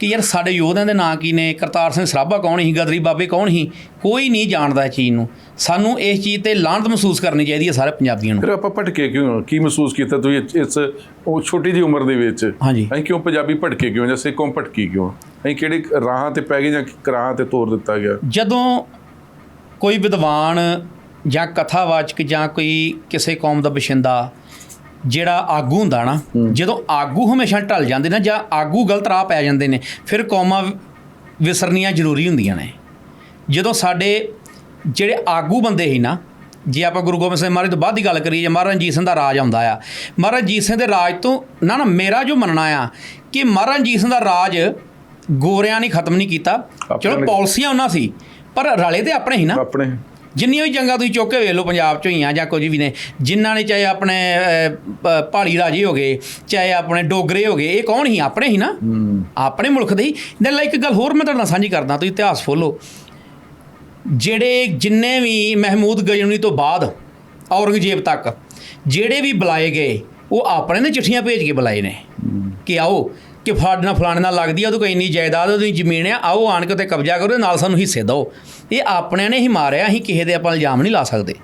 ਕਿ ਯਾਰ ਸਾਡੇ ਯੋਧਿਆਂ ਦੇ ਨਾਂ ਕੀ ਨੇ? ਕਰਤਾਰ ਸਿੰਘ ਸਰਾਭਾ ਕੌਣ ਸੀ? ਗਦਰੀ ਬਾਬੇ ਕੌਣ ਸੀ? ਕੋਈ ਨਹੀਂ ਜਾਣਦਾ ਇਹ ਚੀਜ਼ ਨੂੰ। ਸਾਨੂੰ ਇਸ ਚੀਜ਼ ਤੇ ਲਾਹਨਤ ਮਹਿਸੂਸ ਕਰਨੀ ਚਾਹੀਦੀ ਹੈ ਸਾਰੇ ਪੰਜਾਬੀਆਂ ਨੂੰ। ਫਿਰ ਆਪਾਂ ਭਟਕੇ ਕਿਉਂ? ਕੀ ਮਹਿਸੂਸ ਕੀਤਾ ਤੁਸੀਂ ਇਸ- ਇਸ ਉਹ ਛੋਟੀ ਜੀ ਉਮਰ ਦੇ ਵਿੱਚ? ਹਾਂਜੀ। ਅਸੀਂ ਕਿਉਂ ਪੰਜਾਬੀ ਭਟਕੇ ਕਿਉਂ ਜਾਂ ਸਿੱਖ ਕੌਮ ਭਟਕੀ ਕਿਉਂ? ਅਸੀਂ ਕਿਹੜੇ ਰਾਹਾਂ ਤੇ ਪੈ ਗਏ ਜਾਂ ਰਾਹਾਂ ਤੇ ਤੋਰ ਦਿੱਤਾ ਗਿਆ? ਜਦੋਂ ਕੋਈ ਵਿਦਵਾਨ ਜਾਂ ਕਥਾਵਾਚਕ ਜਾਂ ਕੋਈ ਕਿਸੇ ਕੌਮ ਦਾ ਬਸ਼ਿੰਦਾ ਜਿਹੜਾ ਆਗੂ ਹੁੰਦਾ ਨਾ ਜਦੋਂ ਆਗੂ ਹਮੇਸ਼ਾ ਢਲ ਜਾਂਦੇ ਨੇ ਜਾਂ ਆਗੂ ਗਲਤ ਰਾਹ ਪੈ ਜਾਂਦੇ ਨੇ ਫਿਰ ਕੌਮਾਂ ਵਿਸਰਨੀਆਂ ਜ਼ਰੂਰੀ ਹੁੰਦੀਆਂ ਨੇ। ਜਦੋਂ ਸਾਡੇ ਜਿਹੜੇ ਆਗੂ ਬੰਦੇ ਸੀ ਨਾ ਜੇ ਆਪਾਂ ਗੁਰੂ ਗੋਬਿੰਦ ਸਿੰਘ ਮਹਾਰਾਜ ਤੋਂ ਬਾਅਦ ਦੀ ਗੱਲ ਕਰੀਏ ਜੇ ਮਹਾਰਾਜ ਰਣਜੀਤ ਸਿੰਘ ਦਾ ਰਾਜ ਆਉਂਦਾ ਆ ਮਹਾਰਾਜ ਰਣਜੀਤ ਸਿੰਘ ਦੇ ਰਾਜ ਤੋਂ ਨਾ ਨਾ ਮੇਰਾ ਜੋ ਮੰਨਣਾ ਆ ਕਿ ਮਹਾਰਾਜ ਰਣਜੀਤ ਸਿੰਘ ਦਾ ਰਾਜ ਗੋਰਿਆਂ ਨੇ ਖਤਮ ਨਹੀਂ ਕੀਤਾ। ਚਲੋ ਪਾਲਿਸੀਆਂ ਉਹਨਾਂ ਸੀ ਪਰ ਰਲੇ ਤੇ ਆਪਣੇ ਹੀ ਨਾ। ਆਪਣੇ। ਜਿੰਨੀਆਂ ਵੀ ਜੰਗਾਂ ਤੁਸੀਂ ਚੁੱਕ ਕੇ ਵੇਖ ਲਓ ਪੰਜਾਬ ਚੋਂ ਹੀ ਆ ਜਾਂ ਕੁਝ ਵੀ ਨੇ ਜਿਨ੍ਹਾਂ ਨੇ ਚਾਹੇ ਆਪਣੇ ਪਹਾੜੀ ਰਾਜੇ ਹੋ ਗਏ ਚਾਹੇ ਆਪਣੇ ਡੋਗਰੇ ਹੋ ਗਏ ਇਹ ਕੌਣ ਹੀ ਆਪਣੇ ਹੀ ਨਾ? ਆਪਣੇ ਮੁਲਕ ਦੇ ਹੀ। ਦੇ ਲਈ ਇੱਕ ਗੱਲ ਹੋਰ ਮੈਂ ਤੁਹਾਡੇ ਨਾਲ ਸਾਂਝੀ ਕਰਦਾ ਤੁਸੀਂ ਇਤਿਹਾਸ ਫੋਲੋ ਜਿਹੜੇ ਜਿੰਨੇ ਵੀ ਮਹਿਮੂਦ ਗਜਨਵੀ ਤੋਂ ਬਾਅਦ ਔਰੰਗਜ਼ੇਬ ਤੱਕ ਜਿਹੜੇ ਵੀ ਬੁਲਾਏ ਗਏ ਉਹ ਆਪਣੇ ਨੇ ਚਿੱਠੀਆਂ ਭੇਜ ਕੇ ਬੁਲਾਏ ਨੇ ਕਿ ਆਓ ਕਿ ਫਲਾਣੇ ਨਾਲ ਫਲਾਣੇ ਨਾਲ ਲੱਗਦੀ ਆ, ਉਹਦੇ ਕੋਈ ਇੰਨੀ ਜਾਇਦਾਦ ਉਹਦੀ ਜ਼ਮੀਨ ਆ, ਆਓ ਆਣ ਕੇ ਉੱਤੇ ਕਬਜ਼ਾ ਕਰੋ ਤੇ ਨਾਲ ਸਾਨੂੰ ਹਿੱਸੇ ਦਿਓ। ਇਹ ਆਪਣਿਆਂ ਨੇ ਹੀ ਮਾਰਿਆ, ਅਸੀਂ ਕਿਸੇ ਦੇ ਆਪਾਂ ਇਲਜ਼ਾਮ ਨਹੀਂ ਲਾ ਸਕਦੇ।